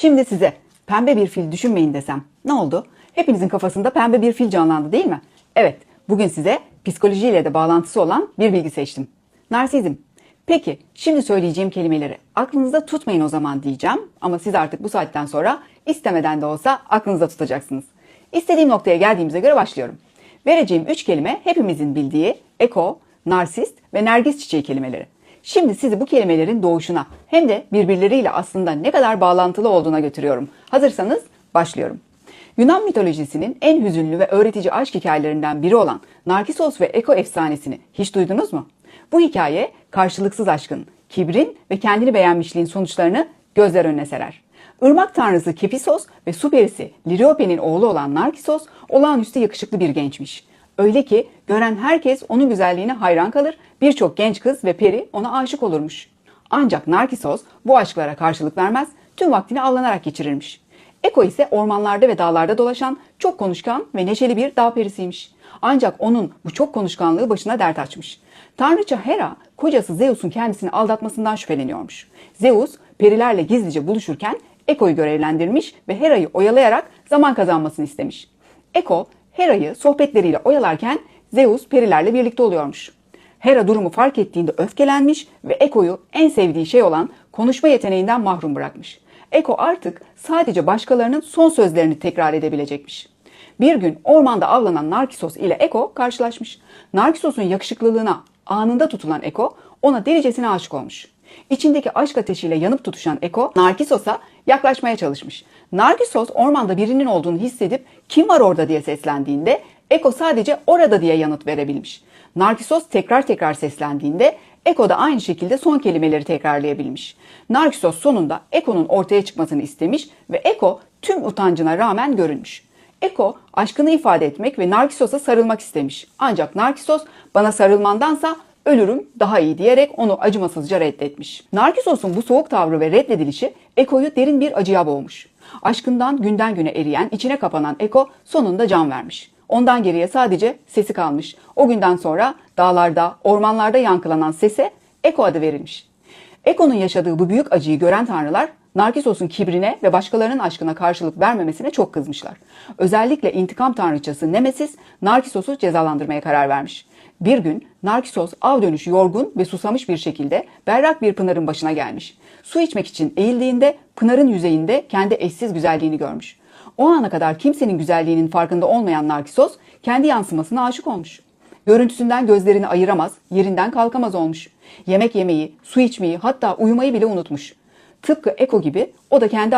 Şimdi size pembe bir fil düşünmeyin desem ne oldu? Hepinizin kafasında pembe bir fil canlandı değil mi? Evet, bugün size psikolojiyle de bağlantısı olan bir bilgi seçtim. Narsizm. Peki, şimdi söyleyeceğim kelimeleri aklınızda tutmayın o zaman diyeceğim ama siz artık bu saatten sonra istemeden de olsa aklınızda tutacaksınız. İstediğim noktaya geldiğimize göre başlıyorum. Vereceğim üç kelime hepimizin bildiği eko, narsist ve nergis çiçeği kelimeleri. Şimdi sizi bu kelimelerin doğuşuna hem de birbirleriyle aslında ne kadar bağlantılı olduğuna götürüyorum. Hazırsanız başlıyorum. Yunan mitolojisinin en hüzünlü ve öğretici aşk hikayelerinden biri olan Narkisos ve Eko efsanesini hiç duydunuz mu? Bu hikaye karşılıksız aşkın, kibrin ve kendini beğenmişliğin sonuçlarını gözler önüne serer. Irmak tanrısı Kepisos ve su perisi Liriope'nin oğlu olan Narkisos olağanüstü yakışıklı bir gençmiş. Öyle ki gören herkes onun güzelliğine hayran kalır, birçok genç kız ve peri ona aşık olurmuş. Ancak Narkisos bu aşklara karşılık vermez, tüm vaktini avlanarak geçirirmiş. Eko ise ormanlarda ve dağlarda dolaşan çok konuşkan ve neşeli bir dağ perisiymiş. Ancak onun bu çok konuşkanlığı başına dert açmış. Tanrıça Hera kocası Zeus'un kendisini aldatmasından şüpheleniyormuş. Zeus perilerle gizlice buluşurken Eko'yu görevlendirmiş ve Hera'yı oyalayarak zaman kazanmasını istemiş. Eko Hera'yı sohbetleriyle oyalarken Zeus perilerle birlikte oluyormuş. Hera durumu fark ettiğinde öfkelenmiş ve Eko'yu en sevdiği şey olan konuşma yeteneğinden mahrum bırakmış. Eko artık sadece başkalarının son sözlerini tekrar edebilecekmiş. Bir gün ormanda avlanan Narkisos ile Eko karşılaşmış. Narkisos'un yakışıklılığına anında tutulan Eko ona delicesine aşık olmuş. İçindeki aşk ateşiyle yanıp tutuşan Eko Narkisos'a yaklaşmaya çalışmış. Narkisos ormanda birinin olduğunu hissedip kim var orada diye seslendiğinde Eko sadece orada diye yanıt verebilmiş. Narkisos tekrar tekrar seslendiğinde Eko da aynı şekilde son kelimeleri tekrarlayabilmiş. Narkisos sonunda Eko'nun ortaya çıkmasını istemiş ve Eko tüm utancına rağmen görünmüş. Eko aşkını ifade etmek ve Narkisos'a sarılmak istemiş. Ancak Narkisos bana sarılmandansa ölürüm daha iyi diyerek onu acımasızca reddetmiş. Narkisos'un bu soğuk tavrı ve reddedilişi Eko'yu derin bir acıya boğmuş. Aşkından günden güne eriyen, içine kapanan Eko sonunda can vermiş. Ondan geriye sadece sesi kalmış. O günden sonra dağlarda, ormanlarda yankılanan sese Eko adı verilmiş. Eko'nun yaşadığı bu büyük acıyı gören tanrılar Narkisos'un kibrine ve başkalarının aşkına karşılık vermemesine çok kızmışlar. Özellikle intikam tanrıçası Nemesis Narkisos'u cezalandırmaya karar vermiş. Bir gün Narkisos av dönüşü yorgun ve susamış bir şekilde berrak bir pınarın başına gelmiş. Su içmek için eğildiğinde pınarın yüzeyinde kendi eşsiz güzelliğini görmüş. O ana kadar kimsenin güzelliğinin farkında olmayan Narkisos kendi yansımasına aşık olmuş. Görüntüsünden gözlerini ayıramaz, yerinden kalkamaz olmuş. Yemek yemeyi, su içmeyi hatta uyumayı bile unutmuş. Tıpkı Eko gibi o da kendi